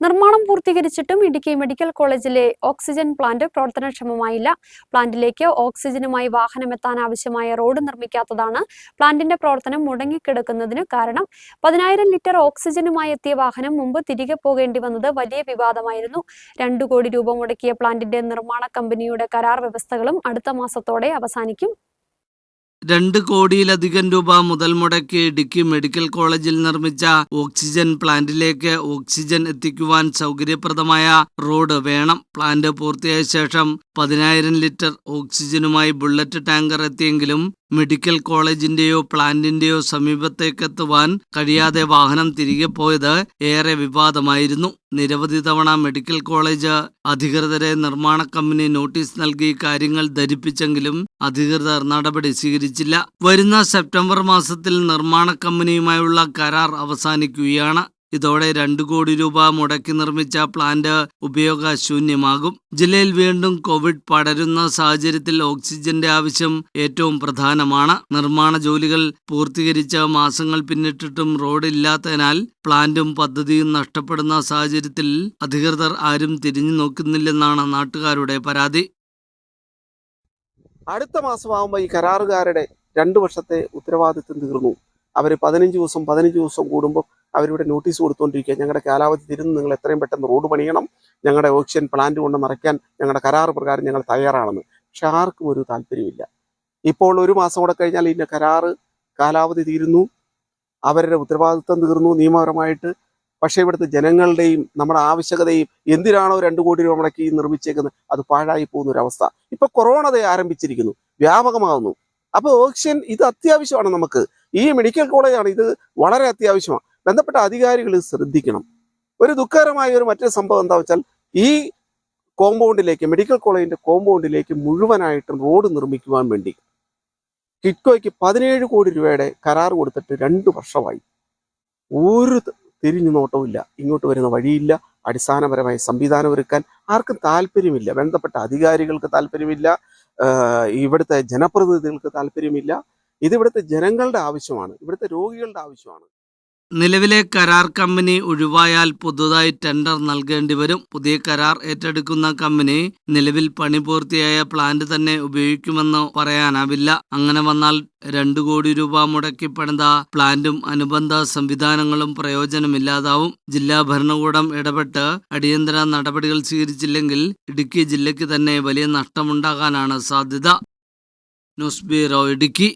നിർമ്മാണം പൂർത്തീകരിച്ചിട്ടും ഇടുക്കി മെഡിക്കൽ കോളേജിലെ ഓക്സിജൻ പ്ലാന്റ് പ്രവർത്തനക്ഷമമായില്ല. പ്ലാന്റിലേക്ക് ഓക്സിജനുമായി വാഹനമെത്താൻ ആവശ്യമായ റോഡ് നിർമ്മിക്കാത്തതാണ് പ്ലാന്റിന്റെ പ്രവർത്തനം മുടങ്ങിക്കിടക്കുന്നതിന് കാരണം. പതിനായിരം ലിറ്റർ ഓക്സിജനുമായി എത്തിയ വാഹനം മുമ്പ് തിരികെ പോകേണ്ടി വന്നത് വലിയ വിവാദമായിരുന്നു. രണ്ടു കോടി രൂപ മുടക്കിയ പ്ലാന്റിന്റെ നിർമ്മാണ കമ്പനിയുടെ കരാർ വ്യവസ്ഥകളും അടുത്ത മാസത്തോടെ അവസാനിക്കും. രണ്ട് കോടിയിലധികം രൂപ മുതൽ മുടക്കി ഇടുക്കി മെഡിക്കൽ കോളേജിൽ നിർമ്മിച്ച ഓക്സിജൻ പ്ലാന്റിലേക്ക് ഓക്സിജൻ എത്തിക്കുവാൻ സൗകര്യപ്രദമായ റോഡ് വേണം. പ്ലാന്റ് പൂർത്തിയായ ശേഷം പതിനായിരം ലിറ്റർ ഓക്സിജനുമായി ബുള്ളറ്റ് ടാങ്കർ എത്തിയെങ്കിലും മെഡിക്കൽ കോളേജിന്റെയോ പ്ലാന്റിന്റെയോ സമീപത്തേക്കെത്തുവാൻ കഴിയാതെ വാഹനം തിരികെ പോയത് ഏറെ വിവാദമായിരുന്നു. നിരവധി തവണ മെഡിക്കൽ കോളേജ് അധികൃതരെ നിർമ്മാണ കമ്പനി നോട്ടീസ് നൽകി കാര്യങ്ങൾ ധരിപ്പിച്ചെങ്കിലും അധികൃതർ നടപടി സ്വീകരിച്ചില്ല. വരുന്ന സെപ്റ്റംബർ മാസത്തിൽ നിർമ്മാണ കമ്പനിയുമായുള്ള കരാർ അവസാനിക്കുകയാണ്. ഇതോടെ രണ്ടു കോടി രൂപ മുടക്കി നിർമ്മിച്ച പ്ലാന്റ് ഉപയോഗശൂന്യമാകും. ജില്ലയിൽ വീണ്ടും കോവിഡ് പടരുന്ന സാഹചര്യത്തിൽ ഓക്സിജന്റെ ആവശ്യം ഏറ്റവും പ്രധാനമാണ്. നിർമ്മാണ ജോലികൾ പൂർത്തീകരിച്ച മാസങ്ങൾ പിന്നിട്ടിട്ടും റോഡ് ഇല്ലാത്തതിനാൽ പ്ലാന്റും പദ്ധതിയും നഷ്ടപ്പെടുന്ന സാഹചര്യത്തിൽ അധികൃതർ ആരും തിരിഞ്ഞു നോക്കുന്നില്ലെന്നാണ് നാട്ടുകാരുടെ പരാതി. അടുത്ത മാസമാകുമ്പോൾ ഈ കരാറുകാരുടെ രണ്ടു വർഷത്തെ ഉത്തരവാദിത്വം തീർന്നു. അവർ പതിനഞ്ച് ദിവസം പതിനഞ്ച് ദിവസം കൂടുമ്പോൾ അവരിവിടെ നോട്ടീസ് കൊടുത്തുകൊണ്ടിരിക്കുക ഞങ്ങളുടെ കാലാവധി തിരുന്ന് നിങ്ങൾ എത്രയും പെട്ടെന്ന് റോഡ് പണിയണം. ഞങ്ങളുടെ ഓക്സിജൻ പ്ലാന്റ് കൊണ്ട് നിറയ്ക്കാൻ ഞങ്ങളുടെ കരാർ പ്രകാരം ഞങ്ങൾ തയ്യാറാണെന്ന്. പക്ഷെ ആർക്കും ഒരു താല്പര്യമില്ല ഇപ്പോൾ ഒരു മാസം കൂടെ കഴിഞ്ഞാൽ ഇതിന്റെ കരാറ് കാലാവധി തീരുന്നു. അവരുടെ ഉത്തരവാദിത്വം തീർന്നു നിയമപരമായിട്ട്. പക്ഷേ ഇവിടുത്തെ ജനങ്ങളുടെയും നമ്മുടെ ആവശ്യകതയും എന്തിനാണോ രണ്ട് കോടി രൂപ മുടക്കി നിർമ്മിച്ചേക്കുന്നത്? അത് പാഴായി പോകുന്ന ഒരു അവസ്ഥ ഇപ്പൊ കൊറോണ ദേ ആരംഭിച്ചിരിക്കുന്നു. വ്യാപകമാകുന്നു അപ്പോൾ ഓക്സിജൻ ഇത് അത്യാവശ്യമാണ് നമുക്ക്. ഈ മെഡിക്കൽ കോളേജാണ് ഇത് വളരെ അത്യാവശ്യമാണ്. ബന്ധപ്പെട്ട അധികാരികൾ ശ്രദ്ധിക്കണം. ഒരു ദുഃഖകരമായ ഒരു മറ്റൊരു സംഭവം എന്താ വെച്ചാൽ ഈ കോമ്പൗണ്ടിലേക്ക് മെഡിക്കൽ കോളേജിന്റെ കോമ്പൗണ്ടിലേക്ക് മുഴുവനായിട്ടും റോഡ് നിർമ്മിക്കുവാൻ വേണ്ടി കിറ്റ്കോയ്ക്ക് പതിനേഴ് കോടി രൂപയുടെ കരാർ കൊടുത്തിട്ട് രണ്ട് വർഷമായി. ഒരു തിരിഞ്ഞു നോട്ടവുമില്ല. ഇങ്ങോട്ട് വരുന്ന വഴിയില്ല. അടിസ്ഥാനപരമായ സംവിധാനം ഒരുക്കാൻ ആർക്കും താല്പര്യമില്ല. ബന്ധപ്പെട്ട അധികാരികൾക്ക് താല്പര്യമില്ല. ഇവിടുത്തെ ജനപ്രതിനിധികൾക്ക് താല്പര്യമില്ല. ഇത് ഇവിടുത്തെ ജനങ്ങളുടെ ആവശ്യമാണ്. ഇവിടുത്തെ രോഗികളുടെ ആവശ്യമാണ്. നിലവിലെ കരാർ കമ്പനി ഒഴിവായാൽ പുതുതായി ടെൻഡർ നൽകേണ്ടി വരും. പുതിയ കരാർ ഏറ്റെടുക്കുന്ന കമ്പനി നിലവിൽ പണി പൂർത്തിയായ പ്ലാന്റ് തന്നെ ഉപയോഗിക്കുമെന്ന് പറയാനാവില്ല. അങ്ങനെ വന്നാൽ രണ്ടു കോടി രൂപ മുടക്കി പണിത പ്ലാന്റും അനുബന്ധ സംവിധാനങ്ങളും പ്രയോജനമില്ലാതാവും. ജില്ലാ ഭരണകൂടം ഇടപെട്ട് അടിയന്തര നടപടികൾ സ്വീകരിച്ചില്ലെങ്കിൽ ഇടുക്കി ജില്ലയ്ക്ക് തന്നെ വലിയ നഷ്ടമുണ്ടാകാനാണ് സാധ്യത. News bureau Idukki.